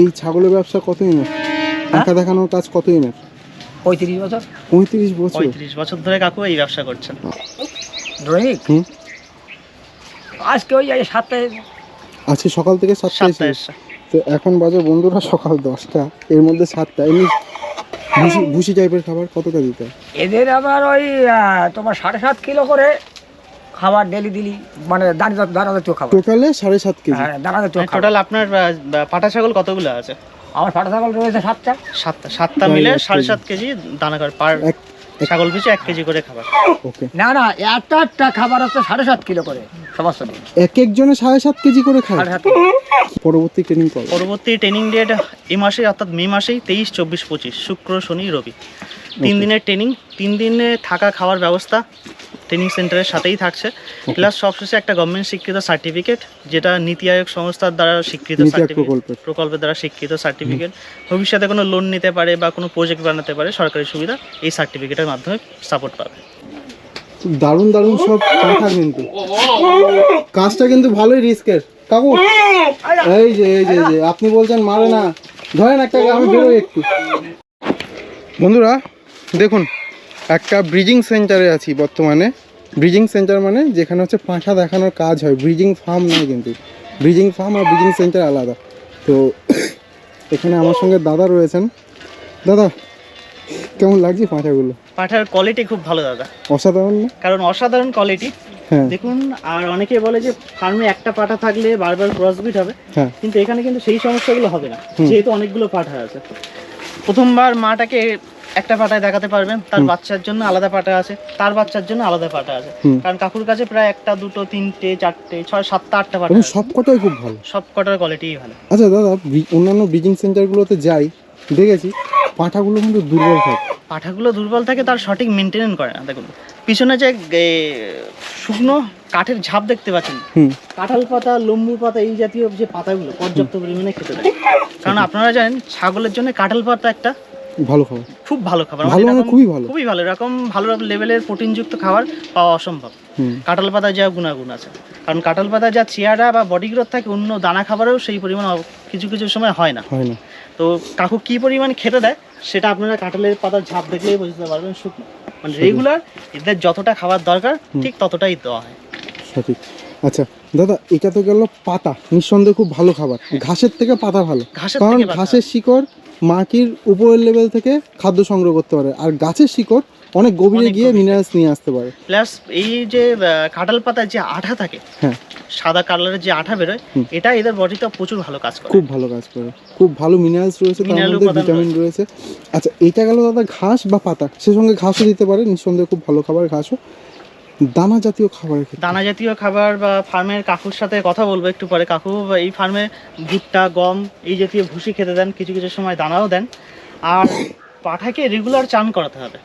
এই ছাগলের ব্যবসা কত এনের টাকা দেখানোর কাজ কত এনের পঁয়ত্রিশ বছর। পঁয়ত্রিশ বছর? পঁয়ত্রিশ বছর ধরে কাকু এই ব্যবসা করছেন। দৈনিক? আজকে ওই সাতটায় আজকে সকাল থেকে সাতটায় তো এখন বাজে বন্ধুরা সকাল দশটা এর মধ্যে সাতটা। এমনি ভুসি ভুসি টাইপের খাবার কতটা দিতে হয়? এদের আবার ওই তোমার সাড়ে সাত কিলো করে খাবার ডেলি দিলি মানে দানা দানা জাতীয় খাবার। টোটালে সাড়ে সাত কেজি। হ্যাঁ দানা জাতীয় খাবার। টোটাল আপনার পাটা ছাগল কতগুলো আছে? আমার ফাটা ছাগল রয়েছে সাতটা। সাতটা সাতটা মিলে সাড়ে কেজি। সাত কেজি দানা করে পার ছাগল পিছু এক কেজি করে খাবার। ওকে। না না একটা একটা খাবার হচ্ছে সাড়ে সাত কিলো করে সমস্যা নেই এক একজনে সাড়ে সাত কেজি করে খায়। পরবর্তী ট্রেনিং কর পরবর্তী ট্রেনিং ডেট এই মাসে অর্থাৎ মে মাসেই তেইশ চব্বিশ পঁচিশ শুক্র শনি রবি। তিন দিনের ট্রেনিং তিন দিনে থাকা খাওয়ার ব্যবস্থা ট্রেনিং সেন্টারের সাথেই থাকছে। প্লাস সবশেষে একটা গভর্নমেন্ট স্বীকৃত সার্টিফিকেট যেটা নীতি আয়োগ সংস্থার দ্বারা স্বীকৃত সার্টিফিকেট প্রকল্পের। দ্বারা স্বীকৃত সার্টিফিকেট ভবিষ্যতে কোনো লোন নিতে পারে বা কোনো প্রজেক্ট বানাতে পারে সরকারি সুবিধা এই সার্টিফিকেটের মাধ্যমে সাপোর্ট পাবে। দারুণ দারুণ সব কথা কিন্তু। কাজটা কিন্তু ভালোই রিস্কের কাকু এই যে এই যে এই যে আপনি বলছেন মারে না। ধরেন একটা আমি বেরোই একটু। বন্ধুরা দেখুন একটা ব্রিজিং সেন্টারে আছি বর্তমানে। ব্রিজিং সেন্টার মানে যেখানে হচ্ছে পাঁঠা দেখানোর কাজ হয়। ব্রিজিং ফার্ম নয় কিন্তু। ব্রিজিং ফার্ম আর ব্রিজিং সেন্টার আলাদা। তো এখানে আমার সঙ্গে দাদা রয়েছেন। দাদা কেমন লাগছে পাঁঠাগুলো? পাঠার কোয়ালিটি খুব ভালো দাদা। অসাধারণ না? কারণ অসাধারণ কোয়ালিটি হ্যাঁ। দেখুন আর অনেকে বলে যে ফার্মে একটা পাঠা থাকলে বারবার ক্রসবিট হবে। হ্যাঁ। কিন্তু এখানে কিন্তু সেই সমস্যাগুলো হবে না। যেহেতু অনেকগুলো পাঠা আছে। প্রথমবার মাটাকে একটা পাটায় দেখাতে পারবেন তার বাচ্চার জন্য আলাদা পাটা আছে তার বাচ্চার জন্য আলাদা পাটা আছে। কারণ কাকুর কাছে প্রায় একটা দুটো তিনটে চারটে ছয় সাতটা আটটা পাটা সব কটাই খুব ভালো। সব কটার কোয়ালিটিই ভালো। আচ্ছা দাদা অন্যান্য ব্রিজিং সেন্টারগুলোতে যাই দেখেছি পাঁঠাগুলো কিন্তু দুর্বল থাকে। পাঠাগুলো দুর্বল থাকে তার সঠিক মেনটেনেন্স করে না। দেখুন পিছনে যে শুকনো কাঠের ঝাপ দেখতে পাচ্ছেন কাঁঠাল পাতা লম্বু পাতা এই জাতীয় যে পাতাগুলো পর্যাপ্ত পরিমাণে খেতে দেয় কারণ আপনারা জানেন ছাগলের জন্য কাঁঠাল পাতা একটা ভালো খাবার। খুব ভালো খাবার। ভালো মানে খুবই ভালো। খুবই ভালো। এরকম ভালো লেভেলের প্রোটিনযুক্ত খাবার পাওয়া অসম্ভব। কাঁঠাল পাতা যা গুণাগুণ আছে। কারণ কাঁঠাল পাতা যা চেয়ারা বা বডি গ্রোথ থাকে অন্য দানা খাবারেও সেই পরিমাণ কিছু কিছু সময় হয় না। হয় না। তো কাকু কি পরিমাণ খেতে দেয় সেটা আপনারা কাঁঠালের পাতার ঝাপ দেখলেই বুঝতে পারবেন শুকনো। মানে রেগুলার এদের যতটা খাবার দরকার ঠিক ততটাই দেওয়া হয়। সঠিক। আচ্ছা দাদা এটা তো গেল পাতা। নিঃসন্দেহে খুব ভালো খাবার। ঘাসের থেকে পাতা ভালো। ঘাসের কারণ থেকে ঘাসের শিকড় মাটির উপরের লেভেল থেকে খাদ্য সংগ্রহ করতে পারে। আর গাছের শিকড় অনেক গভীরে গিয়ে মিনারেলস নিয়ে আসতে পারে। প্লাস এই যে কাঁঠাল পাতায় যে আঠা থাকে হ্যাঁ। সাদা কালারের যে আঠা বেরোয়। এটা এদের বডিতে প্রচুর ভালো কাজ করে। খুব ভালো কাজ করে। খুব ভালো মিনারেলস রয়েছে তার মধ্যে ভিটামিন রয়েছে। আচ্ছা এটা গেল দাদা ঘাস বা পাতা? সে সঙ্গে ঘাসও দিতে পারে নিঃসন্দেহে খুব ভালো খাবার ঘাসও। দানা জাতীয় খাবারের ক্ষেত্রে? দানা জাতীয় খাবার বা ফার্মের কাকুর সাথে কথা বলব একটু পরে। কাকু এই ফার্মে ভুট্টা গম এই জাতীয় ভুসি খেতে দেন কিছু কিছু সময় দানাও দেন। আর পাঠাকে রেগুলার চান করাতে হবে।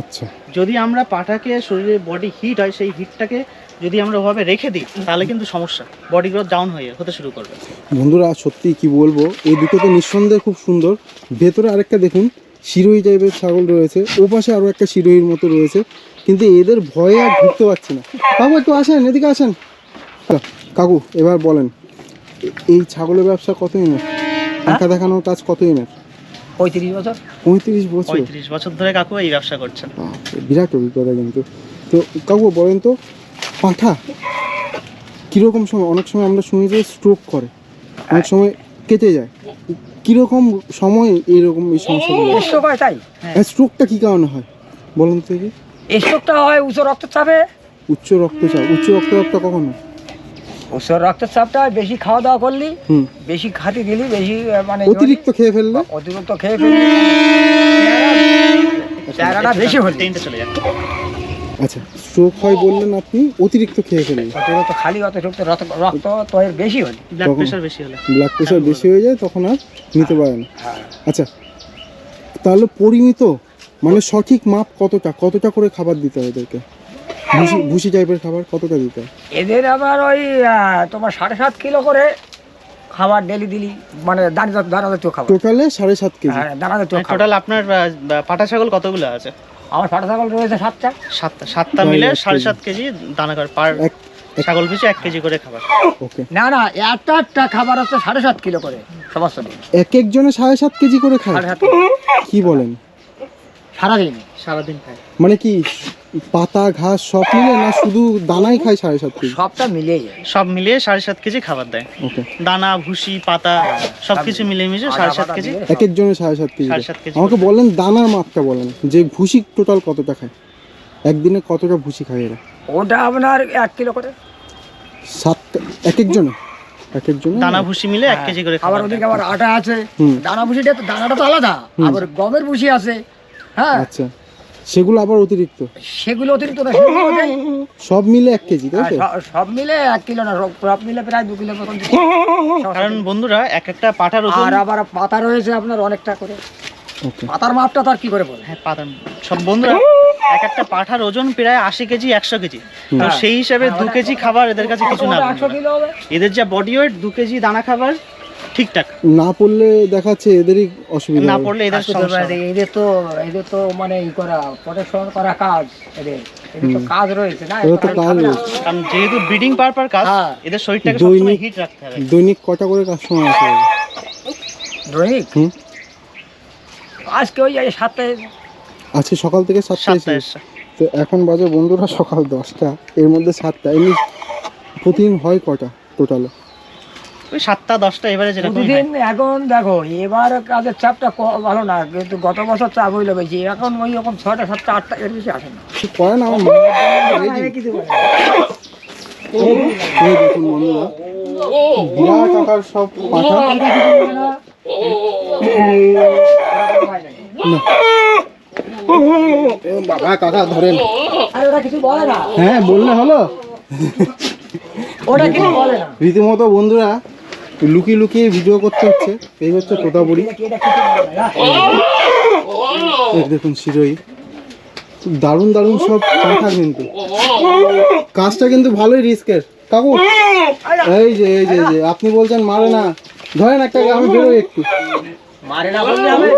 আচ্ছা। যদি আমরা পাঠাকে শরীরে বডি হিট হয় সেই হিটটাকে যদি আমরা ওভাবে রেখে দিই তাহলে কিন্তু সমস্যা। বডি গ্রোথ ডাউন হয়ে হতে শুরু করবে। বন্ধুরা সত্যি কি বলব এই দুটো তো নিঃসন্দেহে খুব সুন্দর। ভেতরে আরেকটা দেখুন শিরোহী টাইপের ছাগল রয়েছে ও পাশে আরও একটা শিরোহির মতো রয়েছে। কিন্তু এদের ভয়ে আর ঢুকতে পারছি না। কাকু একটু আসেন এদিকে আসেন। কাকু এবার বলেন এই ছাগলের ব্যবসা কত এনের টাকা দেখানোর কাজ কত এনের পঁয়ত্রিশ বছর। পঁয়ত্রিশ বছর? পঁয়ত্রিশ বছর ধরে কাকু এই ব্যবসা করছেন। বিরাট অভিজ্ঞতা কিন্তু। তো কাকু বলেন তো পাঠা কীরকম সময়? অনেক সময় আমরা শুনি যে স্ট্রোক করে। অনেক সময় কেটে যায়। কীরকম সময় এইরকম এই সমস্যাগুলো? স্ট্রোক হয় তাই স্ট্রোকটা কী কারণে হয়? বলুন তো স্ট্রোকটা হয় উচ্চ রক্তচাপে? উচ্চ রক্তচাপ উচ্চ রক্তচাপটা কখন? হয় উচ্চ রক্তচাপটা বেশি খাওয়া দাওয়া করলি বেশি খাতি দিলি বেশি মানে অতিরিক্ত খেয়ে ফেললে? অতিরিক্ত খেয়ে ফেললি। চেহারাটা বেশি হলি চলে যাচ্ছে। আচ্ছা স্ট্রোক হয় বললেন আপনি অতিরিক্ত খেয়ে ফেললে? অতিরিক্ত খালি অতিরিক্ত রক্ত রক্ত তো এর বেশি হলি। ব্লাড প্রেশার বেশি হলে। ব্লাড প্রেশার বেশি হয়ে যায় তখন আর নিতে পারে না। হ্যাঁ। আচ্ছা তাহলে পরিমিত মানে সঠিক মাপ কতটা? কতটা করে খাবার দিতে হয় এদেরকে? ভুসি ভুসি টাইপের খাবার কতটা দিতে হয়? এদের আবার ওই আহ, তোমার সাড়ে সাত কিলো করে খাবার ডেলি দিলি মানে দানা জাত- দানা জাতীয় খাবার। টোটালে সাড়ে সাত কেজি? হ্যাঁ দানা জাতীয় খাবার। টোটাল আপনার আহ, পাটা ছাগল কতগুলো আছে? আমার ফাটা ছাগল রয়েছে সাতটা। সাতটা সাতটা মিলে এক সাড়ে কেজি। সাত কেজি। দানা করে পার এক ছাগল পিছু এক কেজি করে খাবার। ওকে। না না একটা একটা খাবার হচ্ছে সাড়ে সাত কিলো করে সমস্ত দিন। এক একজনে সাড়ে সাত কেজি করে খায়? সাড়ে সাত কিলো। কি বলেন? সারাদিন সারাদিন খায়। মানে কি পাতা ঘাস সব মিলে না শুধু দানাই খায় সাড়ে সাত কেজি? সবটা মিলিয়ে যায়। সব মিলিয়ে সাড়ে সাত কেজি খাবার দেয়। ওকে। দানা ভুসি পাতা সবকিছু মিলিয়ে মিশে সাড়ে সাত কেজি এক একজনে সাড়ে সাত কেজি সাড়ে সাত কেজি আমাকে বলেন দানার মাপটা বলেন। যে ভুসি টোটাল কতটা খায়? একদিনে কতটা ভুসি খায় এরা? ওটা আপনার এক কিলো করে। সাতটা এক একজনে? এক একজনে? দানা ভুসি মিলে এক কেজি করে খাবার ওদিকে আবার আটা আছে। দানা ভুসিটা তো দানাটা তো আলাদা। আবার গমের ভুসি আছে। হ্যাঁ। আচ্ছা। সেগুলো আবার অতিরিক্ত? সেগুলো অতিরিক্ত না সব মিলে এক কেজি তাই তো? সব মিলে এক কিলো না সব- মিলে প্রায় দু কিলো মতন। কারণ বন্ধুরা এক একটা পাঠার ওজন আর আবার পাতা রয়েছে আপনার অনেকটা করে। ওকে। পাতার মাপটা তো আর কি করে বলে? হ্যাঁ পাতা সব বন্ধুরা এক একটা পাঠার ওজন প্রায় আশি কেজি একশো কেজি। তো হ্যাঁ। সেই হিসাবে দু কেজি খাবার এদের কাছে কিছু না এদের যা বডি ওয়েট দু কেজি দানা খাবার ঠিকঠাক। না পড়লে দেখাচ্ছে এদেরই অসুবিধা। না পড়লে এদের সমস্যা এদের তো এদের তো মানে ই করা প্রোটেকশন করা কাজ এদের। এদের তো কাজ রয়েছে না এদের তো কাজ। কারণ যেহেতু ব্রিডিং পারপার কাজ হ্যাঁ। এদের শরীরটাকে দৈনিক- সবসময় হিট রাখতে হবে। দৈনিক কটা করে এদের? দৈনিক? আজকে ওই সাতটায় আজকে সকাল থেকে সাতটা তো এখন বাজে বন্ধুরা সকাল দশটা এর মধ্যে সাতটা এমনি প্রতিদিন হয় কটা টোটালে ওই সাতটা দশটা এবারে যেরকম প্রতিদিন এখন দেখো এবার কাজের চাপটা ক- ভালো না কিন্তু গত বছর চাপ হইল বেশি এখন ওই রকম ছটা সাতটা আটটা এর বেশি আসে না। করে না আমার কিছু না। এই দেখুন বন্ধুরা বিরাট আকার সব পাঠা বাবা কাকা ধরেন। কিছু বলে না। হ্যাঁ বললে হলো। ওটা কিছু বলে না। রীতিমতো বন্ধুরা লুকিয়ে লুকিয়ে ভিডিও করতে হচ্ছে। এই হচ্ছে তোতাপুরি দেখুন শিরোই। দারুণ দারুণ সব পাঠা কিন্তু। কাজটা কিন্তু ভালোই রিস্কের। কাকু এই যে এই যে এই যে আপনি বলছেন মারে না। ধরেন একটা আমি বেরোই একটু। মারে না বললে হবে?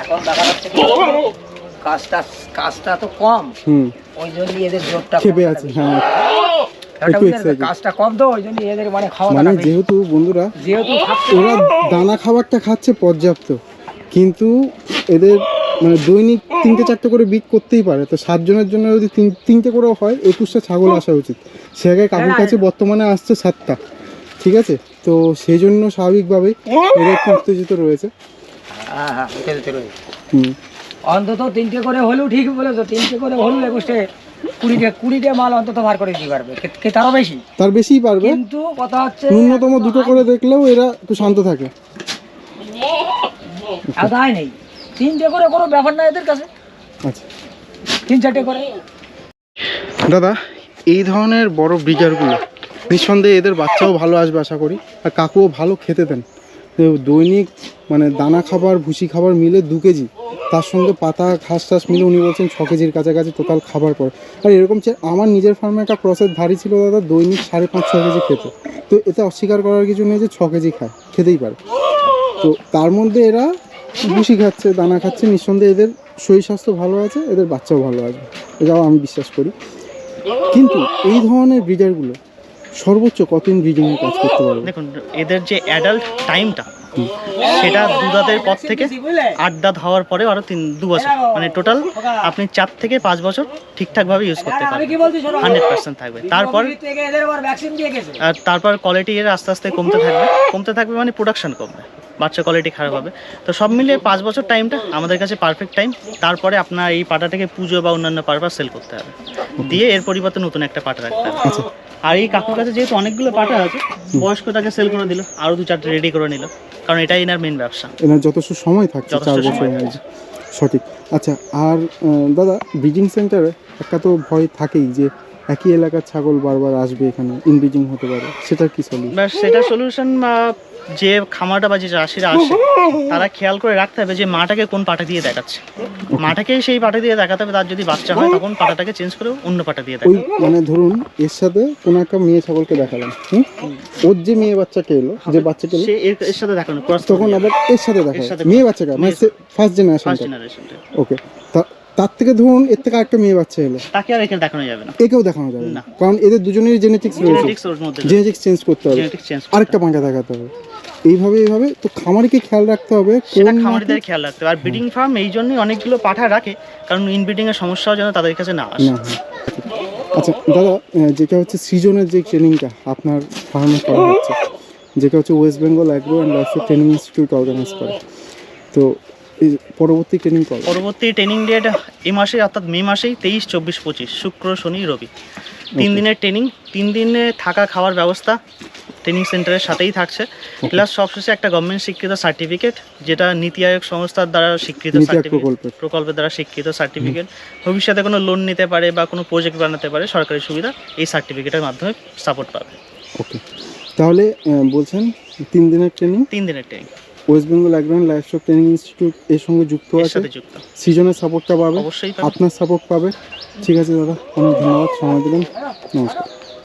এখন দেখা যাচ্ছে কি, কাজটা কাজটা তো কম। ওই জন্য এদের জোরটা খেপে আছে হ্যাঁ। ওটা একটু বুঝলেন তো? excited। কাজটা কম তো ওই জন্য এদের মানে খাওয়া মানে যেহেতু বন্ধুরা যেহেতু ওরা দানা খাবারটা খাচ্ছে পর্যাপ্ত। কিন্তু এদের মানে দৈনিক তিনটে চারটে করে বিট করতেই পারে। তো সাতজনের জন্য যদি তিন তিনটে করেও হয় একুশটা ছাগল আসা উচিত। সে জায়গায় কাকুর কাছে বর্তমানে আসছে সাতটা। ঠিক আছে? তো সেই জন্য স্বাভাবিকভাবেই এদের একটু উত্তেজিত হ্যাঁ হ্যাঁ হতে রয়েছে। হুম। অন্তত তিনটে করে হলেও ঠিক বলেছ তিনটে করে হলেও একুশে কুড়িটে কুড়িটে মাল অন্তত করে দিতে পারবে। কে- কে তারও বেশি? তার বেশিই পারবে। কিন্তু কথা হচ্ছে ন্যূনতম দুটো করে দেখলেও এরা একটু শান্ত থাকে। আয় নেই। তিনটে করে কোনো ব্যাপার না এদের কাছে। আচ্ছা। তিন চারটে করে। দাদা এই ধরনের বড় ব্রিজারগুলো নিঃসন্দেহে এদের বাচ্চাও ভালো আসবে আশা করি আর কাকুও ভালো খেতে দেন। দৈনিক মানে দানা খাবার ভুসি খাবার মিলে দু কেজি। তার সঙ্গে পাতা, ঘাস টাস মিলে উনি বলছেন ছ কেজির কাছাকাছি টোটাল খাবার পর আর এরকম আমার নিজের ফার্মে একটা ক্রসের ধারি ছিল দাদা, দৈনিক সাড়ে পাঁচ, ছ কেজি খেতে। তো এতে অস্বীকার করার কিছু নেই যে ছ কেজি খায়, খেতেই পারে। তো তার মধ্যে এরা ভুসি খাচ্ছে, দানা খাচ্ছে, নিঃসন্দেহে এদের শরীর স্বাস্থ্য ভালো আছে, এদের বাচ্চাও ভালো আছে। এটাও আমি বিশ্বাস করি। কিন্তু এই ধরনের ব্রিডারগুলো সর্বোচ্চ কতদিন ব্রিডিংয়ের কাজ করতে পারবে? দেখুন, এদের যে অ্যাডাল্ট টাইমটা সেটা দু দাঁতের পর থেকে আট দাঁত হওয়ার পরে আরও তিন, দু বছর। মানে টোটাল আপনি চার থেকে পাঁচ বছর ঠিকঠাক ভাবে ইউজ করতে পারবেন। হান্ড্রেড পার্সেন্ট থাকবে। তারপর আর তারপর কোয়ালিটি এর আস্তে আস্তে কমতে থাকবে। কমতে থাকবে মানে প্রোডাকশন কমবে। বাচ্চা কোয়ালিটি খারাপ হবে। তো সব মিলিয়ে পাঁচ বছর টাইমটা আমাদের কাছে পারফেক্ট টাইম তারপরে আপনার এই পাটাটাকে পুজো বা অন্যান্য পারপাস সেল করতে হবে। দিয়ে এর পরিবর্তে নতুন একটা পাটা রাখতে হবে। আর এই কাকুর কাছে যেহেতু অনেকগুলো পাটা আছে বয়স্কটাকে সেল করে দিল আরও দু চারটে রেডি করে নিল। কারণ এটাই এনার মেন ব্যবসা। এনার যথেষ্ট সময় থাকছে চার বছর সঠিক। আচ্ছা আর দাদা ব্রিজিং সেন্টারে একটা তো ভয় থাকেই যে একই এলাকার ছাগল বারবার আসবে এখানে ইনব্রিজিং হতে পারে সেটার কি সলিউশন সেটা সলিউশন যে খামারটা বা যে চাষিরা আসে তারা খেয়াল করে রাখতে হবে যে মাটাকে কোন পাটা দিয়ে দেখাচ্ছে। মাটাকে সেই পাটা দিয়ে দেখাতে হবে তার যদি বাচ্চা হয় তখন পাটাটাকে চেঞ্জ করে অন্য পাটা দিয়ে দেখাবে মানে ধরুন এর সাথে কোনো একটা মেয়ে ছাগলকে দেখালাম হুম? ওর যে মেয়ে বাচ্চাকে এলো যে বাচ্চাকে এলো সে এর সাথে দেখানো তখন আবার এর সাথে দেখা মেয়ে বাচ্চাকে মানে ফার্স্ট জেনারেশন ওকে তার থেকে ধরুন এর থেকে আরেকটা মেয়ে বাচ্চা এলো। তাকে আর এখানে দেখানো যাবে না। একেও দেখানো যাবে না। কারণ এদের দুজনেরই জেনেটিক্স রয়েছে। জেনেটিক্স চেঞ্জ করতে হবে। আরেকটা পাঁচা দেখাতে হবে। এইভাবে এইভাবে তো খামারিকে খেয়াল রাখতে হবে। সেটা কোন খামারিদের খেয়াল রাখতে হবে। আর ব্রিডিং ফার্ম এই জন্যই অনেকগুলো পাঠা রাখে কারণ ইনব্রিডিং এর সমস্যাও যেন তাদের কাছে না আসে। আচ্ছা দাদা যেটা হচ্ছে সিজনের যে ট্রেনিংটা আপনার ফার্মে করা হচ্ছে যেটা হচ্ছে West Bengal agro and life training institute organise করে। তো পরবর্তী ট্রেনিং কবে? পরবর্তী ট্রেনিং ডেট এই মাসে অর্থাৎ মে মাসেই তেইশ চব্বিশ পঁচিশ শুক্র শনি রবি। তিন দিনের ট্রেনিং তিন দিনে থাকা খাওয়ার ব্যবস্থা ট্রেনিং সেন্টারের সাথেই থাকছে। প্লাস সবশেষে একটা গভর্নমেন্ট স্বীকৃত সার্টিফিকেট যেটা নীতি আয়োগ সংস্থার দ্বারা স্বীকৃত। প্রকল্পের। দ্বারা স্বীকৃত সার্টিফিকেট ভবিষ্যতে কোনো লোন নিতে পারে বা কোনো প্রজেক্ট বানাতে পারে সরকারি সুবিধা এই সার্টিফিকেটের মাধ্যমে সাপোর্ট পাবে। ওকে তাহলে বলছেন তিন দিনের ট্রেনিং তিন দিনের training West Bengal agro life life training institute এর সঙ্গে যুক্ত আছে। সিজনের সাপোর্টটা পাবে। অবশ্যই পাবে। আপনার সাপোর্ট পাবে। ঠিক আছে দাদা অনেক ধন্যবাদ। সময় দিলেন। নমস্কার।